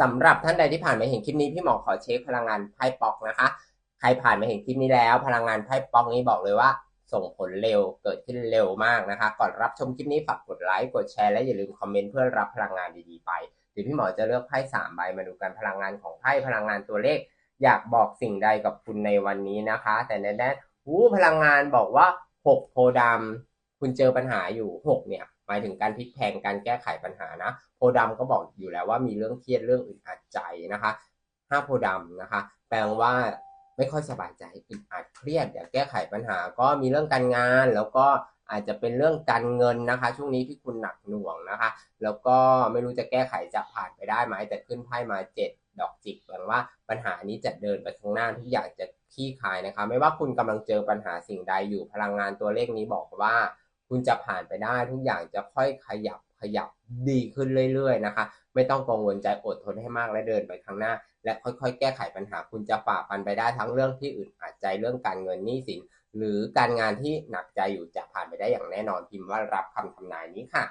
สำหรับท่านใดที่ผ่านมาเห็นคลิปนี้พี่หมอขอเช็คพลังงานไพ่ป๊อกนะคะ ใครผ่านมาเห็นคลิปนี้แล้ว พลังงานไพ่ป๊อกนี้บอกเลยว่า ส่งผลเร็วเกิดขึ้นเร็วมากนะคะ ก่อนรับชมคลิปนี้ฝากกดไลค์กดแชร์และอย่าลืมคอมเมนต์เพื่อรับพลังงานดีๆไปเดี๋ยวพี่หมอจะเลือกไพ่สามใบมาดูกันพลังงานของไพ่พลังงานตัวเลข อยากบอกสิ่งใดกับคุณในวันนี้นะคะ แต่ในด้านหูพลังงานบอกว่าหกโพธิ์ดำคุณเจอปัญหาอยู่หกเนี่ย หมายถึงการพลิกแพงการแก้ไขปัญหานะ โพธิ์ดำก็บอกอยู่แล้วว่ามีเรื่องเครียดเรื่องอึดอัดใจนะคะห้าโพธิ์ดำนะคะ แปลว่าไม่ค่อยสบายใจอึดอัดเครียดอยากแก้ไขปัญหา ก็มีเรื่องการงาน แล้วก็อาจจะเป็นเรื่องการเงินนะคะ ช่วงนี้ที่คุณหนักหน่วงนะคะ แล้วก็ไม่รู้จะแก้ไขจะผ่านไปได้ไหมแต่ขึ้นไพ่มาเจ็ดดอกจิกแปลว่าปัญหานี้จะเดินไปข้างหน้าทุกอย่างจะคลี่คายนะคะ ไม่ว่าคุณกำลังเจอปัญหาสิ่งใดอยู่พลังงานตัวเลขนี้บอกว่า คุณจะผ่านไปได้ทุกอย่างจะค่อยขยับขยับดีขึ้นเรื่อยๆนะคะ ไม่ต้องกังวลใจอดทนให้มากและเดินไปข้างหน้า และค่อยๆ แก้ไขปัญหา คุณจะฝ่าฟันไปได้ทั้งเรื่องที่อึดอัดใจเรื่องการเงินหนี้สินหรือการงานที่หนักใจอยู่จะผ่านไปได้อย่างแน่นอนพิมพ์ว่ารับคำทำนายนี้ค่ะ